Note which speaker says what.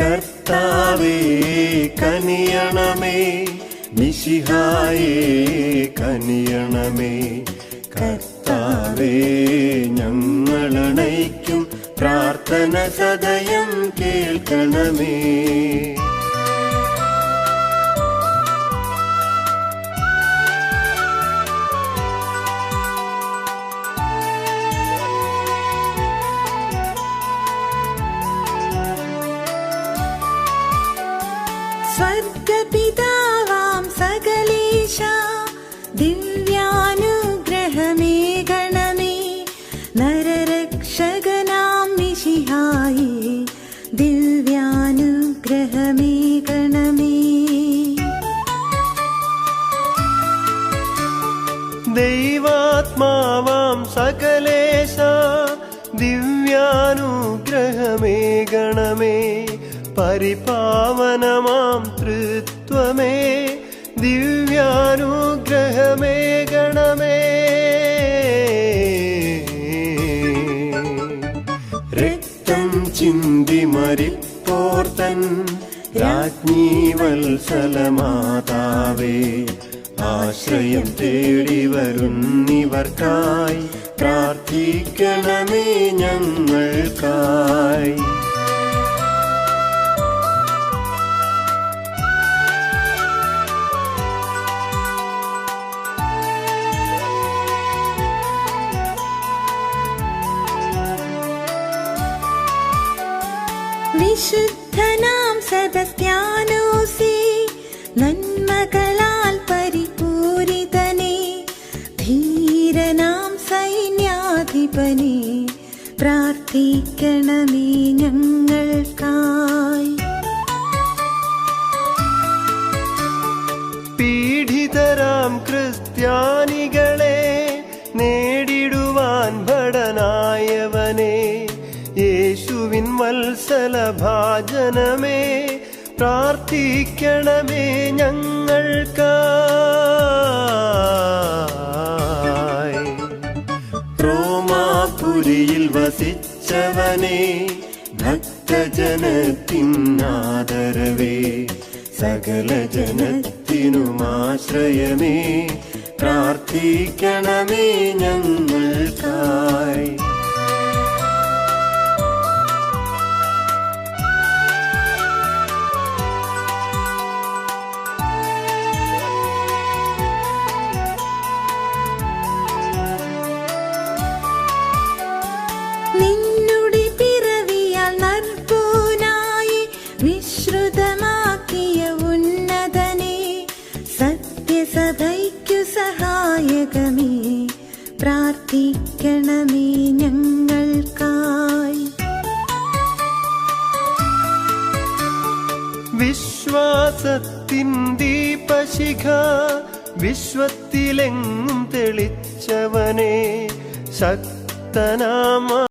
Speaker 1: കർത്താവേ കനിയണമേ. നിശിഹായേ കനിയണമേ. കർത്താവേ ഞങ്ങളണയ്ക്കും പ്രാർത്ഥന സദയം കേൾക്കണമേ.
Speaker 2: സ്വർഗപിതാവാം സകലേശ. ദിവ്യാനുഗ്രഹമേ ഗണമേ നരരക്ഷകനാം മിശിഹായേ. ദിവ്യാനുഗ്രഹമേ ഗണമേ
Speaker 1: ദൈവാത്മാവാം സകലേശ. ദിവ്യാനുഗ്രഹമേ ഗണമേ പരിപാവനമാം തൃത്വമേ ദിവ്യാനുഗ്രഹമേ ഗണമേ. രക്തം ചിന്തി മരിപ്പോർത്തൻ രാജ്ഞി വത്സലമാതാവേ ആശ്രയം തേടി വരുന്നിവർക്കായി പ്രാർത്ഥിക്കണമേ ഞങ്ങൾക്കായി.
Speaker 2: വിശുദ്ധനാം സെബസ്ത്യാനോസേ നന്മകളാൽ പരിപൂരിതനെ. ധീരനാം സൈന്യാധിപനെ. പ്രാർത്ഥിക്കണമേ ഞങ്ങൾക്കായി.
Speaker 1: പീഡിതരാം ക്രിസ്ത്യാനികളെ വത്സല ഭാജനമേ പ്രാർത്ഥിക്കണമേ ഞങ്ങൾക്ക്. റോമാപുരിയിൽ വസിച്ചവനെ ഭക്തജനത്തിനാദരവേ സകല ജനത്തിനുമാശ്രയമേ പ്രാർത്ഥിക്കണമേ ഞങ്ങൾക്കായി.
Speaker 2: പിറവിയാൽ പ്രാർത്ഥിക്കണമേ
Speaker 1: വിശ്വാസത്തിൻ ദീപശിഖ വിശ്വത്തിലെങ്ങും തെളിച്ചവനെ ശക്തനാമ